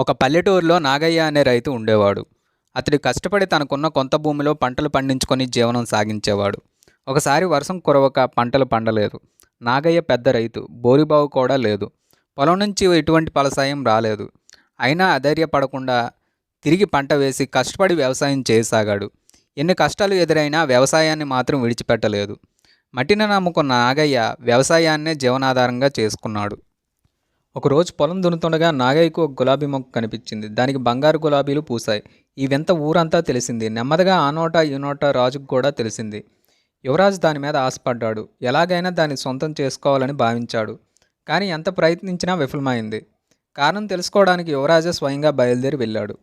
ఒక పల్లెటూరులో నాగయ్య అనే రైతు ఉండేవాడు. అతడు కష్టపడి తనకున్న కొంత భూమిలో పంటలు పండించుకొని జీవనం సాగించేవాడు. ఒకసారి వర్షం కురవక పంటలు పండలేదు. నాగయ్య పెద్ద రైతు బోరిబావు కూడా లేదు. పొలం నుంచి ఎటువంటి ఫలసాయం రాలేదు. అయినా అధైర్యపడకుండా తిరిగి పంట వేసి కష్టపడి వ్యవసాయం చేయసాగాడు. ఎన్ని కష్టాలు ఎదురైనా వ్యవసాయాన్ని మాత్రం విడిచిపెట్టలేదు. మట్టిని నమ్ముకున్న నాగయ్య వ్యవసాయాన్నే జీవనాధారంగా చేసుకున్నాడు. ఒకరోజు పొలం దున్నుతుండగా నాగయ్యకు ఒక గులాబీ మొక్క కనిపించింది. దానికి బంగారు గులాబీలు పూసాయి ఈ వింత ఊరంతా తెలిసింది. నెమ్మదిగా ఆ నోట ఈ నోట రాజుకు కూడా తెలిసింది. యువరాజు దాని మీద ఆశపడ్డాడు. ఎలాగైనా దాన్ని సొంతం చేసుకోవాలని భావించాడు. కానీ ఎంత ప్రయత్నించినా విఫలమైంది. కారణం తెలుసుకోవడానికి యువరాజు స్వయంగా బయలుదేరి వెళ్ళాడు.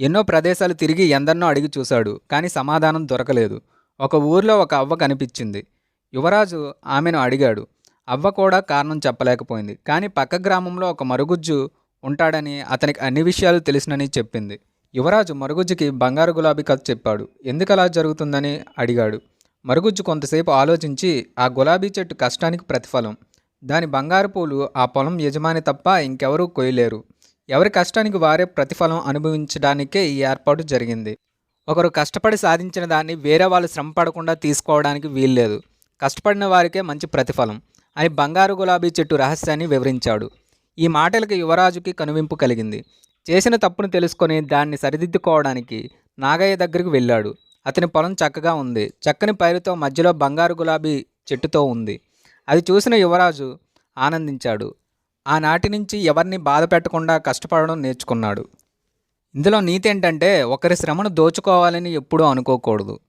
ఎన్నో ప్రదేశాలు తిరిగి ఎందరినో అడిగి చూశాడు. కానీ సమాధానం దొరకలేదు. ఒక ఊర్లో ఒక అవ్వ కనిపించింది. యువరాజు ఆమెను అడిగాడు. అవ్వ కూడా కారణం చెప్పలేకపోయింది. కానీ పక్క గ్రామంలో ఒక మరుగుజ్జు ఉంటాడని అతనికి అన్ని విషయాలు తెలుసునని చెప్పింది. యువరాజు మరుగుజ్జుకి బంగారు గులాబీ కథ చెప్పాడు. ఎందుకు అలా జరుగుతుందని అడిగాడు. మరుగుజ్జు కొంతసేపు ఆలోచించి ఆ గులాబీ చెట్టు కష్టానికి ప్రతిఫలం. దాని బంగారు పూలు ఆ పొలం యజమాని తప్ప ఇంకెవరూ కొయ్యలేరు. ఎవరి కష్టానికి వారే ప్రతిఫలం అనుభవించడానికే ఈ ఏర్పాటు జరిగింది. ఒకరు కష్టపడి సాధించిన దాన్ని వేరే వాళ్ళు శ్రమ పడకుండా తీసుకోవడానికి వీల్లేదు. కష్టపడిన వారికే మంచి ప్రతిఫలం. అని బంగారు గులాబీ చెట్టు రహస్యాన్ని వివరించాడు. ఈ మాటలకు యువరాజుకి కనువింపు కలిగింది. చేసిన తప్పును తెలుసుకొని దాన్ని సరిదిద్దుకోవడానికి నాగయ్య దగ్గరికి వెళ్ళాడు. అతని పొలం చక్కగా ఉంది. చక్కని పైరుతో మధ్యలో బంగారు గులాబీ చెట్టుతో ఉంది. అది చూసిన యువరాజు ఆనందించాడు. ఆనాటి నుంచి ఎవరిని బాధ పెట్టకుండా కష్టపడడం నేర్చుకున్నాడు. ఇందులో నీతి ఏంటంటే ఒకరి శ్రమను దోచుకోవాలని ఎప్పుడూ అనుకోకూడదు.